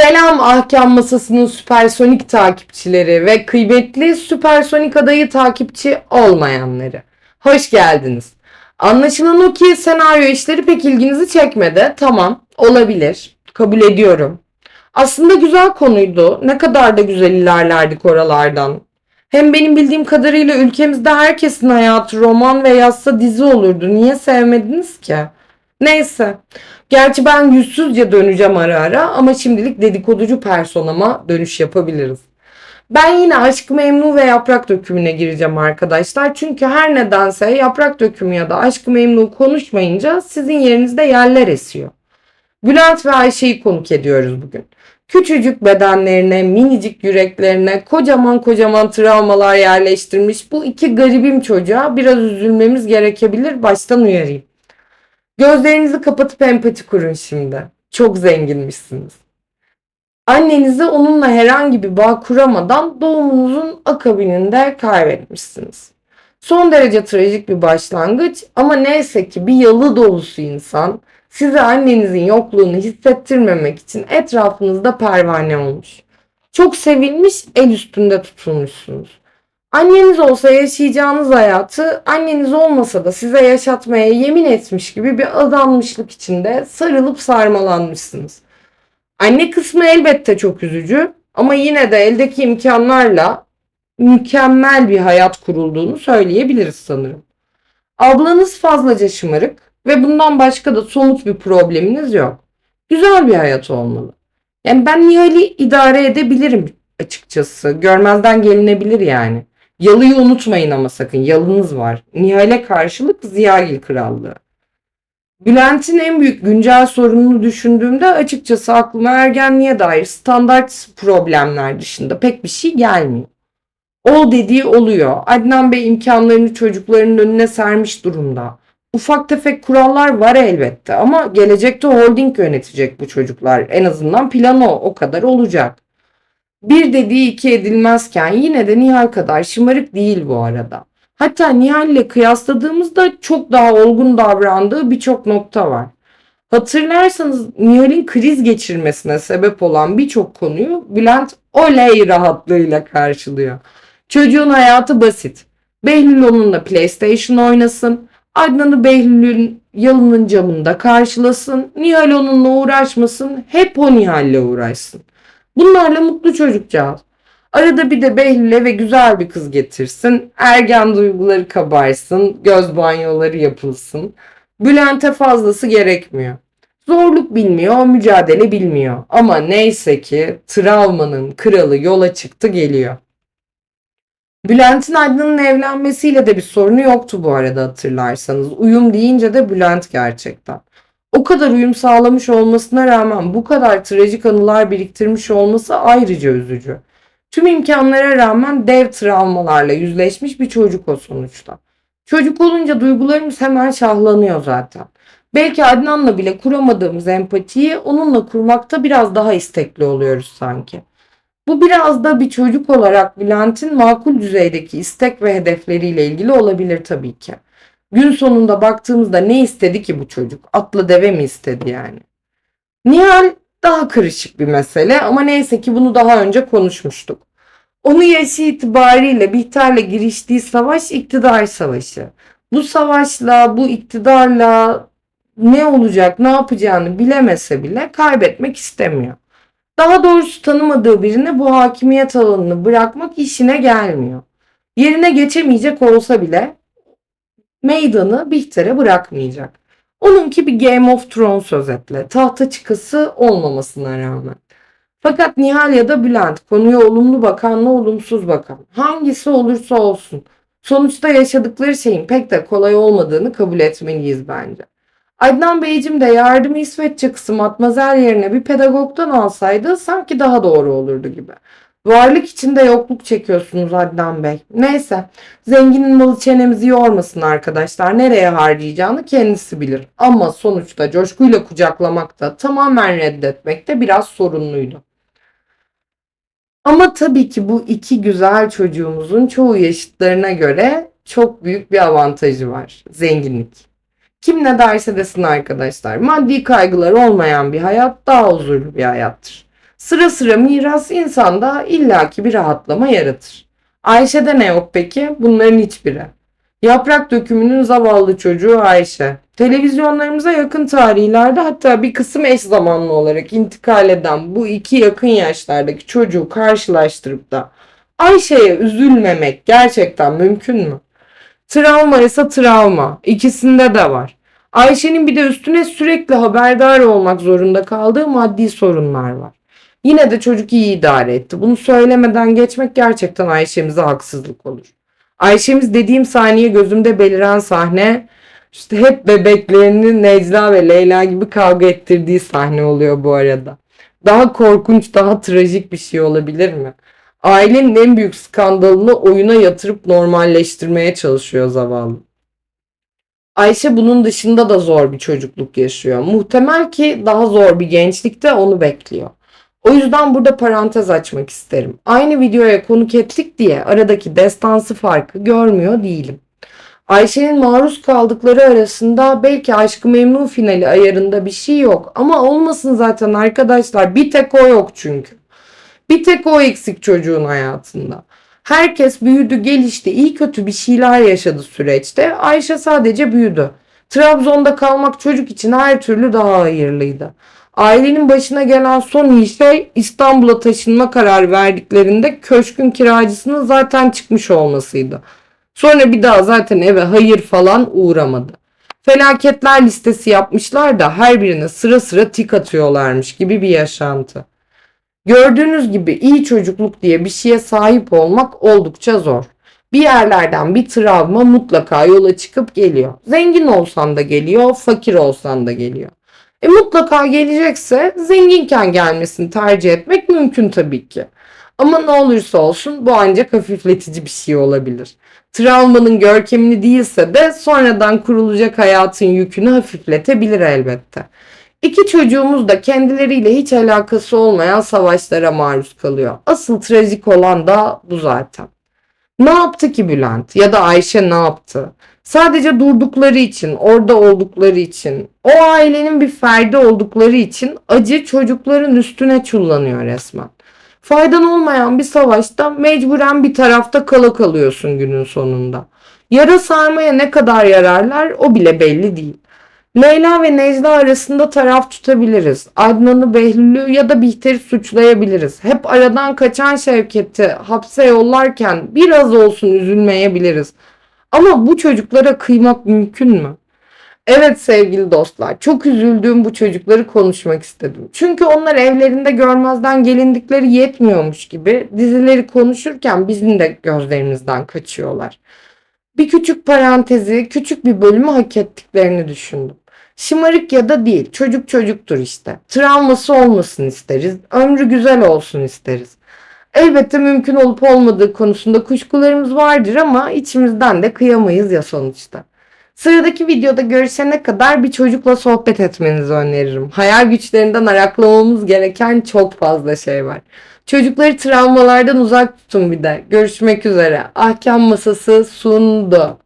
Selam Ahkam Masası'nın süpersonik takipçileri ve kıymetli süpersonik adayı takipçi olmayanları. Hoş geldiniz. Anlaşılan o ki senaryo işleri pek ilginizi çekmedi. Tamam, olabilir. Kabul ediyorum. Aslında güzel konuydu. Ne kadar da güzel ilerlerdik oralardan. Hem benim bildiğim kadarıyla ülkemizde herkesin hayatı roman ve yazsa dizi olurdu. Niye sevmediniz ki? Neyse. Gerçi ben yüzsüzce döneceğim ara ara ama şimdilik dedikoducu personama dönüş yapabiliriz. Ben yine Aşk Memnu ve Yaprak Dökümü'ne gireceğim arkadaşlar. Çünkü her nedense Yaprak Dökümü ya da Aşk Memnu konuşmayınca sizin yerinizde yerler esiyor. Bülent ve Ayşe'yi konuk ediyoruz bugün. Küçücük bedenlerine, minicik yüreklerine kocaman kocaman travmalar yerleştirmiş bu iki garibim çocuğa biraz üzülmemiz gerekebilir. Baştan uyarayım. Gözlerinizi kapatıp empati kurun şimdi. Çok zenginmişsiniz. Annenizi onunla herhangi bir bağ kuramadan doğumunuzun akabininde kaybetmişsiniz. Son derece trajik bir başlangıç ama neyse ki bir yalı dolusu insan size annenizin yokluğunu hissettirmemek için etrafınızda pervane olmuş. Çok sevilmiş, el üstünde tutulmuşsunuz. Anneniz olsa yaşayacağınız hayatı anneniz olmasa da size yaşatmaya yemin etmiş gibi bir adanmışlık içinde sarılıp sarmalanmışsınız. Anne kısmı elbette çok üzücü ama yine de eldeki imkanlarla mükemmel bir hayat kurulduğunu söyleyebiliriz sanırım. Ablanız fazlaca şımarık ve bundan başka da somut bir probleminiz yok. Güzel bir hayat olmalı. Yani ben Nihal'i idare edebilirim açıkçası. Görmezden gelinebilir yani. Yalıyı unutmayın ama sakın. Yalınız var. Nihal'e karşılık Ziyagil Krallığı. Bülent'in en büyük güncel sorununu düşündüğümde açıkçası aklıma ergenliğe dair standart problemler dışında pek bir şey gelmiyor. O dediği oluyor. Adnan Bey imkanlarını çocuklarının önüne sermiş durumda. Ufak tefek kurallar var elbette ama gelecekte holding yönetecek bu çocuklar. En azından plan o, o kadar olacak. Bir dediği iki edilmezken yine de Nihal kadar şımarık değil bu arada. Hatta Nihal ile kıyasladığımızda çok daha olgun davrandığı birçok nokta var. Hatırlarsanız Nihal'in kriz geçirmesine sebep olan birçok konuyu Bülent oley rahatlığıyla karşılıyor. Çocuğun hayatı basit. Behlül onunla PlayStation oynasın. Adnan'ı Behlül'ün yalının camında karşılasın. Nihal onunla uğraşmasın. Hep o Nihal'le uğraşsın. Bunlarla mutlu çocukcağız. Arada bir de Behlül'e ve güzel bir kız getirsin. Ergen duyguları kabarsın. Göz banyoları yapılsın. Bülent'e fazlası gerekmiyor. Zorluk bilmiyor, mücadele bilmiyor. Ama neyse ki travmanın kralı yola çıktı geliyor. Bülent'in Adnan'ın evlenmesiyle de bir sorunu yoktu bu arada hatırlarsanız. Uyum deyince de Bülent gerçekten. O kadar uyum sağlamış olmasına rağmen bu kadar trajik anılar biriktirmiş olması ayrıca üzücü. Tüm imkanlara rağmen dev travmalarla yüzleşmiş bir çocuk o sonuçta. Çocuk olunca duygularımız hemen şahlanıyor zaten. Belki Adnan'la bile kuramadığımız empatiyi onunla kurmakta biraz daha istekli oluyoruz sanki. Bu biraz da bir çocuk olarak Bülent'in makul düzeydeki istek ve hedefleriyle ilgili olabilir tabii ki. Gün sonunda baktığımızda ne istedi ki bu çocuk? Atla deve mi istedi yani? Nihal daha karışık bir mesele ama neyse ki bunu daha önce konuşmuştuk. Onu yaşı itibariyle Bihter'le giriştiği savaş iktidar savaşı. Bu savaşla, bu iktidarla ne olacak, ne yapacağını bilemese bile kaybetmek istemiyor. Daha doğrusu tanımadığı birine bu hakimiyet alanını bırakmak işine gelmiyor. Yerine geçemeyecek olsa bile meydanı Bihter'e bırakmayacak. Onunki bir Game of Thrones özetle. Tahta çıkası olmamasına rağmen. Fakat Nihal ya da Bülent konuya olumlu bakanla olumsuz bakan. Hangisi olursa olsun. Sonuçta yaşadıkları şeyin pek de kolay olmadığını kabul etmeliyiz bence. Adnan Beyciğim de yardımı İsveççe kısım matmazel yerine bir pedagogdan alsaydı sanki daha doğru olurdu gibi. Varlık içinde yokluk çekiyorsunuz Adnan Bey. Neyse zenginin malı çenemizi yormasın arkadaşlar. Nereye harcayacağını kendisi bilir. Ama sonuçta coşkuyla kucaklamakta tamamen reddetmekte biraz sorunluydu. Ama tabii ki bu iki güzel çocuğumuzun çoğu yaşıtlarına göre çok büyük bir avantajı var. Zenginlik. Kim ne derse desin arkadaşlar. Maddi kaygılar olmayan bir hayat daha huzurlu bir hayattır. Sıra sıra miras insanda illaki bir rahatlama yaratır. Ayşe'de ne yok peki? Bunların hiçbiri. Yaprak dökümünün zavallı çocuğu Ayşe. Televizyonlarımıza yakın tarihlerde hatta bir kısım eş zamanlı olarak intikal eden bu iki yakın yaşlardaki çocuğu karşılaştırıp da Ayşe'ye üzülmemek gerçekten mümkün mü? Travma ise travma. İkisinde de var. Ayşe'nin bir de üstüne sürekli haberdar olmak zorunda kaldığı maddi sorunlar var. Yine de çocuk iyi idare etti. Bunu söylemeden geçmek gerçekten Ayşe'mize haksızlık olur. Ayşemiz dediğim saniye gözümde beliren sahne işte hep bebeklerini Necla ve Leyla gibi kavga ettirdiği sahne oluyor bu arada. Daha korkunç, daha trajik bir şey olabilir mi? Ailenin en büyük skandalını oyuna yatırıp normalleştirmeye çalışıyor zavallı. Ayşe bunun dışında da zor bir çocukluk yaşıyor. Muhtemel ki daha zor bir gençlikte onu bekliyor. O yüzden burada parantez açmak isterim. Aynı videoya konuk ettik diye aradaki destansı farkı görmüyor değilim. Ayşe'nin maruz kaldıkları arasında belki Aşkı Memnu finali ayarında bir şey yok. Ama olmasın zaten arkadaşlar. Bir tek o yok çünkü. Bir tek o eksik çocuğun hayatında. Herkes büyüdü, gelişti, iyi kötü bir şeyler yaşadı süreçte. Ayşe sadece büyüdü. Trabzon'da kalmak çocuk için her türlü daha hayırlıydı. Ailenin başına gelen son iyi şey İstanbul'a taşınma kararı verdiklerinde köşkün kiracısının zaten çıkmış olmasıydı. Sonra bir daha zaten eve hayır falan uğramadı. Felaketler listesi yapmışlar da her birine sıra sıra tik atıyorlarmış gibi bir yaşantı. Gördüğünüz gibi iyi çocukluk diye bir şeye sahip olmak oldukça zor. Bir yerlerden bir travma mutlaka yola çıkıp geliyor. Zengin olsan da geliyor, fakir olsan da geliyor. E mutlaka gelecekse zenginken gelmesini tercih etmek mümkün tabii ki. Ama ne olursa olsun bu ancak hafifletici bir şey olabilir. Travmanın görkemini değilse de sonradan kurulacak hayatın yükünü hafifletebilir elbette. İki çocuğumuz da kendileriyle hiç alakası olmayan savaşlara maruz kalıyor. Asıl trajik olan da bu zaten. Ne yaptı ki Bülent ya da Ayşe ne yaptı? Sadece durdukları için, orada oldukları için, o ailenin bir ferdi oldukları için acı çocukların üstüne çullanıyor resmen. Faydan olmayan bir savaşta mecburen bir tarafta kala kalıyorsun günün sonunda. Yara sarmaya ne kadar yararlar o bile belli değil. Leyla ve Necla arasında taraf tutabiliriz. Adnan'ı, Behlül'ü ya da Bihter'i suçlayabiliriz. Hep aradan kaçan Şevket'i hapse yollarken biraz olsun üzülmeyebiliriz. Ama bu çocuklara kıymak mümkün mü? Evet sevgili dostlar, çok üzüldüğüm bu çocukları konuşmak istedim. Çünkü onlar evlerinde görmezden gelindikleri yetmiyormuş gibi dizileri konuşurken bizim de gözlerimizden kaçıyorlar. Bir küçük parantezi, küçük bir bölümü hak ettiklerini düşündüm. Şımarık ya da değil, çocuk çocuktur işte. Travması olmasın isteriz, ömrü güzel olsun isteriz. Elbette mümkün olup olmadığı konusunda kuşkularımız vardır ama içimizden de kıyamayız ya sonuçta. Sıradaki videoda görüşene kadar bir çocukla sohbet etmenizi öneririm. Hayal güçlerinden araklamamız gereken çok fazla şey var. Çocukları travmalardan uzak tutun bir de. Görüşmek üzere. Ahkam Masası sundu.